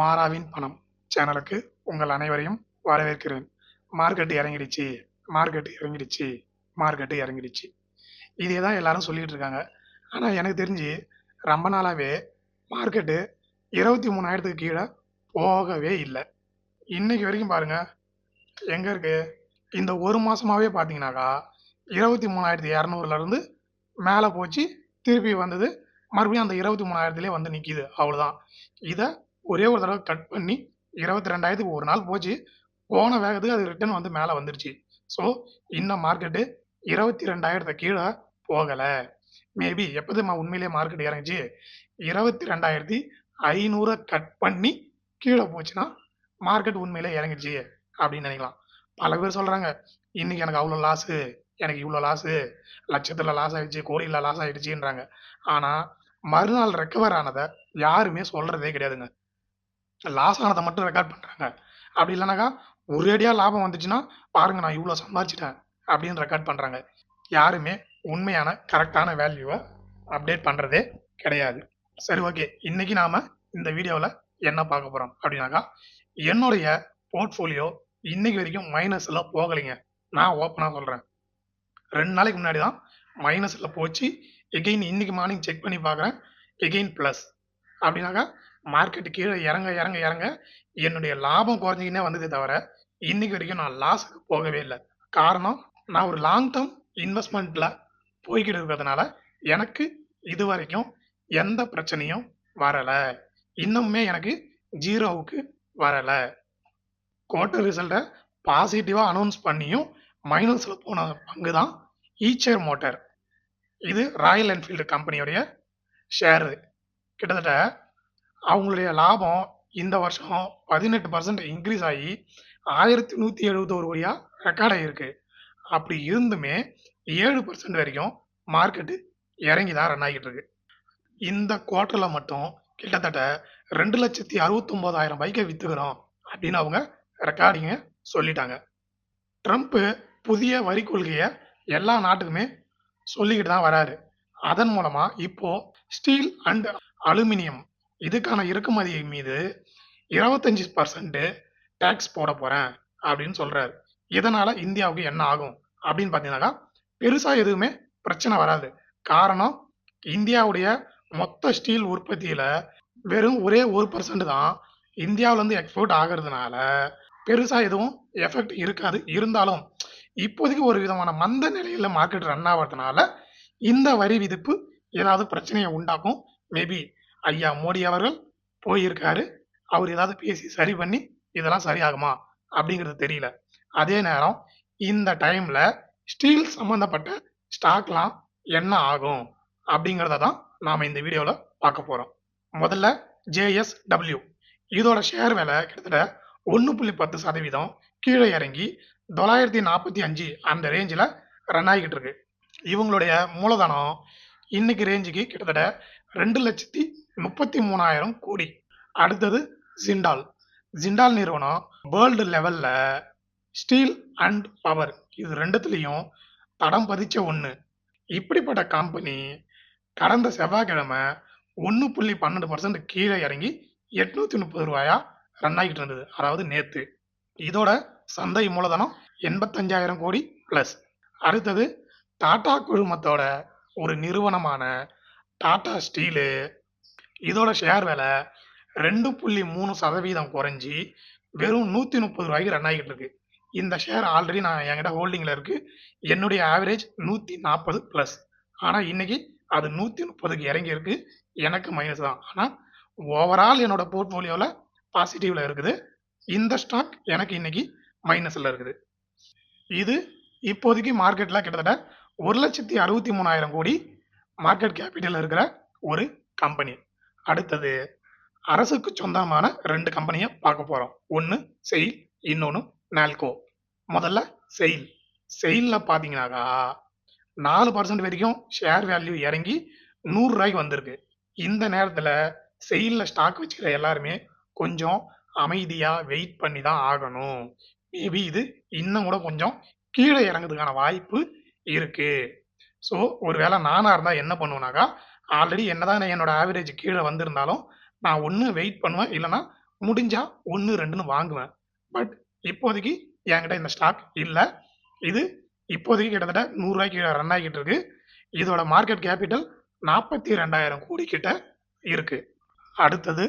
மாறாவின் பணம் சேனலுக்கு உங்கள் அனைவரையும் வரவேற்கிறேன். மார்க்கெட் இறங்கிடுச்சு. மார்க்கெட் இறங்கிடுச்சு. மார்க்கெட்டு இறங்கிடுச்சு. இதே தான் எல்லாரும் சொல்லிட்டு இருக்காங்க. ஆனால் எனக்கு தெரிஞ்சு ரொம்ப நாளாகவே மார்க்கெட்டு இருபத்தி மூணாயிரத்துக்கு கீழே போகவே இல்லை. இன்னைக்கு வரைக்கும் பாருங்கள் எங்கே இருக்கு? இந்த ஒரு மாதமாகவே பார்த்தீங்கன்னாக்கா இருபத்தி மூணாயிரத்தி இரநூறுலேருந்து மேலே போச்சு. திருப்பி வந்தது மறுபடியும் அந்த இருபத்தி மூணாயிரத்துலேயே வந்து நிற்கிது அவ்வளோதான் இதை ஒரே ஒரு தடவை கட் பண்ணி இருபத்தி ரெண்டாயிரத்துக்கு ஒரு நாள் போச்சு. போன வேகத்துக்கு அது ரிட்டர்ன் வந்து மேலே வந்துருச்சு. ஸோ இன்னும் மார்க்கெட்டு இருபத்தி ரெண்டாயிரத்தை கீழே போகலை. மேபி எப்போதுமா உண்மையிலேயே மார்க்கெட் இறங்குச்சு? இருபத்தி ரெண்டாயிரத்தி ஐநூறை கட் பண்ணி கீழே போச்சுன்னா மார்க்கெட் உண்மையிலே இறங்கிடுச்சு அப்படின்னு நினைக்கலாம். பல பேர் சொல்கிறாங்க இன்றைக்கி எனக்கு அவ்வளோ லாஸு எனக்கு இவ்வளோ லாஸு லட்சத்தில் லாஸ் ஆகிடுச்சு கோடியில் லாஸ் ஆயிடுச்சுன்றாங்க. ஆனால் மறுநாள் ரெக்கவர் ஆனதை யாருமே சொல்கிறதே கிடையாதுங்க. லாஸ் ஆனதை மட்டும் ரெக்கார்ட் பண்ணுறாங்க அப்படி இல்லைனாக்கா ஒரேடியாக லாபம் வந்துச்சுன்னா பாருங்கள் நான் இவ்வளோ சம்பாதிச்சிட்டேன் அப்படின்னு ரெக்கார்ட் பண்ணுறாங்க யாருமே உண்மையான கரெக்டான வேல்யூவை அப்டேட் பண்ணுறதே கிடையாது. சரி ஓகே இன்னைக்கு நாம் இந்த வீடியோவில் என்ன பார்க்க போகிறோம் அப்படின்னாக்கா என்னுடைய போர்ட்ஃபோலியோ இன்னைக்கு வரைக்கும் மைனஸில் போகலைங்க. நான் ஓப்பனாக சொல்கிறேன் ரெண்டு நாளைக்கு முன்னாடி தான் மைனஸில் போச்சு. எகெயின் இன்னைக்கு மார்னிங் செக் பண்ணி பார்க்குறேன். எகெயின் ப்ளஸ் அப்படின்னாக்கா மார்க்கெட்டு கீழே இறங்க இறங்க இறங்க என்னுடைய லாபம் குறைஞ்சிக்கினே வந்ததே தவிர இன்னைக்கு வரைக்கும் நான் லாஸுக்கு போகவே இல்லை. காரணம் நான் ஒரு லாங் டேர்ம் இன்வெஸ்ட்மெண்ட்டில் போய்கிட்டு இருக்கிறதுனால எனக்கு இது வரைக்கும் எந்த பிரச்சனையும் வரலை. இன்னுமே எனக்கு ஜீரோவுக்கு வரலை. குவார்ட்டர் ரிசல்ட்டை பாசிட்டிவாக அனௌன்ஸ் பண்ணியும் மைனஸில் போன பங்கு தான் ஈச்சர் மோட்டர் இது ராயல் என்ஃபீல்டு கம்பெனியோடைய ஷேரு கிட்டத்தட்ட அவங்களுடைய லாபம் இந்த வருஷம் பதினெட்டு பர்சன்ட் இன்க்ரீஸ் ஆகி ஆயிரத்தி நூற்றி எழுபத்தோரு கோடியாக ரெக்கார்ட் ஆகிருக்கு அப்படி இருந்துமே ஏழு பர்சன்ட் வரைக்கும் மார்க்கெட்டு இறங்கி தான் ரன் ஆகிட்டு இருக்கு. இந்த குவார்ட்டரில் மட்டும் கிட்டத்தட்ட ரெண்டு லட்சத்தி அறுபத்தொம்போதாயிரம் பைக்கை விற்றுக்கிறோம் அப்படின்னு அவங்க ரெக்கார்டிங்க சொல்லிட்டாங்க. ட்ரம்ப்பு புதிய வரி கொள்கையை எல்லா நாட்டுக்குமே சொல்லிக்கிட்டு தான் வராரு. அதன் மூலமாக இப்போ ஸ்டீல் அண்ட் அலுமினியம் இதுக்கான இறக்குமதி மீது இருபத்தஞ்சி பர்சன்ட் டேக்ஸ் போட போறேன் அப்படின்னு சொல்றாரு. இதனால இந்தியாவுக்கு என்ன ஆகும்? அப்படின்னு பார்த்தீங்கன்னாக்கா பெருசா எதுவுமே பிரச்சனை வராது. காரணம் இந்தியாவுடைய மொத்த ஸ்டீல் உற்பத்தியில வெறும் ஒரே ஒரு பர்சன்ட் தான் இந்தியாவிலேருந்து எக்ஸ்போர்ட் ஆகிறதுனால பெருசா எதுவும் எஃபெக்ட் இருக்காது. இருந்தாலும் இப்போதைக்கு ஒரு விதமான மந்த நிலையில மார்க்கெட் ரன் ஆகிறதுனால இந்த வரி விதிப்பு ஏதாவது பிரச்சனையை உண்டாக்கும். மேபி ஐயா மோடி அவர்கள் போயிருக்காரு. அவர் ஏதாவது பேசி சரி பண்ணி இதெல்லாம் சரியாகுமா அப்படிங்கிறது தெரியல. அதே நேரம் இந்த டைம்ல ஸ்டீல் சம்பந்தப்பட்ட ஸ்டாக்லாம் என்ன ஆகும் அப்படிங்கிறத தான் நாம் இந்த வீடியோவில் பார்க்க போகிறோம் முதல்ல ஜேஎஸ்டபிள்யூ இதோட ஷேர் விலை கிட்டத்தட்ட ஒன்று புள்ளி பத்து சதவீதம் கீழே இறங்கி தொள்ளாயிரத்தி நாற்பத்தி அஞ்சு அந்த ரேஞ்சில் ரன் ஆகிக்கிட்டு இருக்கு. இவங்களுடைய மூலதனம் இன்னைக்கு ரேஞ்சுக்கு கிட்டத்தட்ட ரெண்டு லட்சத்தி முப்பத்தி மூணாயிரம் கோடி. அடுத்தது ஜிண்டால். ஜிண்டால் நிறுவனம் வேர்ல்டு லெவலில் ஸ்டீல் அண்ட் பவர். இது ரெண்டுத்துலேயும் தடம் பதிச்ச ஒன்று இப்படிப்பட்ட கம்பெனி கடந்த செவ்வாய்க்கிழமை ஒன்று புள்ளி பன்னெண்டு பர்சன்ட் கீழே இறங்கி எட்நூற்றி முப்பது ரூபாயா ரன் ஆகிட்டு இருந்தது. அதாவது நேற்று இதோட சந்தை மூலதனம் எண்பத்தஞ்சாயிரம் கோடி ப்ளஸ் அடுத்தது டாடா குழுமத்தோட ஒரு நிறுவனமான டாடா ஸ்டீலு இதோட ஷேர் விலை ரெண்டு புள்ளி மூணு சதவீதம் குறைஞ்சி வெறும் நூற்றி முப்பது ரூபாய்க்கு ரன் ஆகிட்டு இருக்கு. இந்த ஷேர் ஆல்ரெடி நான் என்கிட்ட ஹோல்டிங்கில் இருக்குது என்னுடைய ஆவரேஜ் நூற்றி நாற்பது ப்ளஸ் ஆனால் இன்றைக்கி அது நூற்றி முப்பதுக்கு இறங்கி இருக்கு எனக்கு மைனஸ் தான். ஆனால் ஓவரால் என்னோட போர்ட்ஃபோலியோவில் பாசிட்டிவில் இருக்குது. இந்த ஸ்டாக் எனக்கு இன்னைக்கு மைனஸில் இருக்குது. இது இப்போதைக்கு மார்க்கெட்டில் கிட்டத்தட்ட ஒரு லட்சத்தி அறுபத்தி மூணாயிரம் கோடி மார்க்கெட் கேபிட்டல் இருக்கிற ஒரு கம்பெனி அடுத்தது அரசுக்கு சொந்தமான ரெண்டு கம்பெனியை பார்க்க போகிறோம் ஒன்று செயில் இன்னொன்று நால்கோ முதல்ல செயில் செயிலில் பார்த்தீங்கன்னாக்கா நாலு பர்சன்ட் வரைக்கும் ஷேர் வேல்யூ இறங்கி நூறுரூவாய்க்கு வந்திருக்கு. இந்த நேரத்தில் செயிலில் ஸ்டாக் வச்சுக்கிற எல்லாருமே கொஞ்சம் அமைதியாக வெயிட் பண்ணி தான் ஆகணும். மேபி இது இன்னும் கூட கொஞ்சம் கீழே இறங்குறதுக்கான வாய்ப்பு இருக்குது ஸோ ஒருவேளை நானாக இருந்தால் என்ன பண்ணுவேனாக்கா ஆல்ரெடி என்னதான் என்னோட ஆவரேஜ் கீழே வந்திருந்தாலும் நான் ஒன்று வெயிட் பண்ணுவேன். இல்லைன்னா முடிஞ்சா ஒன்று ரெண்டுன்னு வாங்குவேன். பட் இப்போதைக்கு என்கிட்ட இந்த ஸ்டாக் இல்லை. இது இப்போதைக்கு கிட்டத்தட்ட நூறுரூவாய்க்கு ரன் ஆகிட்டு இருக்கு. இதோட மார்க்கெட் கேபிட்டல் நாற்பத்தி ரெண்டாயிரம் கோடி கிட்ட இருக்கு. அடுத்தது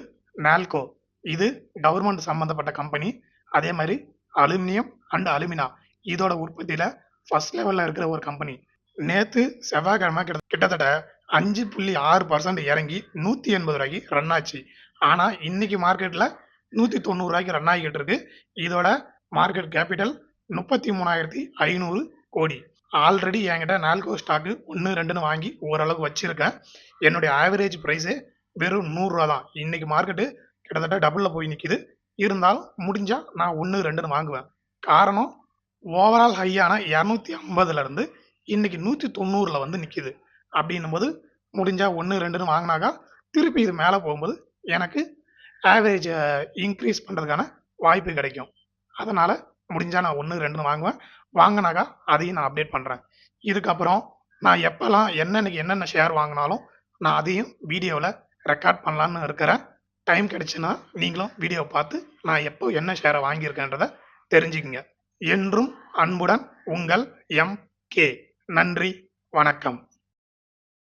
நால்கோ இது கவர்மெண்ட் சம்மந்தப்பட்ட கம்பெனி அதே மாதிரி அலுமினியம் அண்ட் அலுமினா. இதோட உற்பத்தியில் ஃபர்ஸ்ட் லெவலில் இருக்கிற ஒரு கம்பெனி நேற்று செவ்வாய்க்கிழமை கிட்ட கிட்டத்தட்ட அஞ்சு புள்ளி ஆறு பர்சன்ட் இறங்கி நூற்றி எண்பது ரூபாய்க்கு ரன் ஆச்சு. ஆனால் இன்னைக்கு மார்க்கெட்டில் நூற்றி தொண்ணூறுரூவாய்க்கு ரன் ஆகிக்கிட்டு இருக்கு. இதோட மார்க்கெட் கேபிட்டல் முப்பத்தி மூணாயிரத்தி ஐநூறு கோடி. ஆல்ரெடி என்கிட்ட நால்கோ ஸ்டாக்கு ஒன்று ரெண்டுன்னு வாங்கி ஓரளவுக்கு வச்சுருக்கேன். என்னுடைய ஆவரேஜ் ப்ரைஸே வெறும் நூறுரூவா தான் இன்னைக்கு மார்க்கெட்டு கிட்டத்தட்ட டபுளில் போய் நிற்கிது இருந்தாலும் முடிஞ்சால் நான் ஒன்று ரெண்டுன்னு வாங்குவேன். காரணம் ஓவரால் ஹையான இரநூத்தி ஐம்பதுலேருந்து இன்னைக்கு நூற்றி தொண்ணூறில் வந்து நிற்கிது அப்படின்னும் போது முடிஞ்சால் ஒன்று ரெண்டுன்னு வாங்கினாக்கா திருப்பி இது மேலே போகும்போது எனக்கு ஆவரேஜை இன்க்ரீஸ் பண்ணுறதுக்கான வாய்ப்பு கிடைக்கும். அதனால் முடிஞ்சால் நான் ஒன்று ரெண்டுன்னு வாங்குவேன். வாங்கினாக்கா அதையும் நான் அப்டேட் பண்ணுறேன் இதுக்கப்புறம் நான் எப்போல்லாம் என்னென்னக்கு என்னென்ன ஷேர் வாங்கினாலும் நான் அதையும் வீடியோவில் ரெக்கார்ட் பண்ணலான்னு இருக்கிறேன். டைம் கிடைச்சுன்னா நீங்களும் வீடியோ பார்த்து நான் எப்போ என்ன ஷேரை வாங்கியிருக்கேன்றதை தெரிஞ்சுக்குங்க. என்றும் அன்புடன் உங்கள் எம் கே நன்றி வணக்கம்.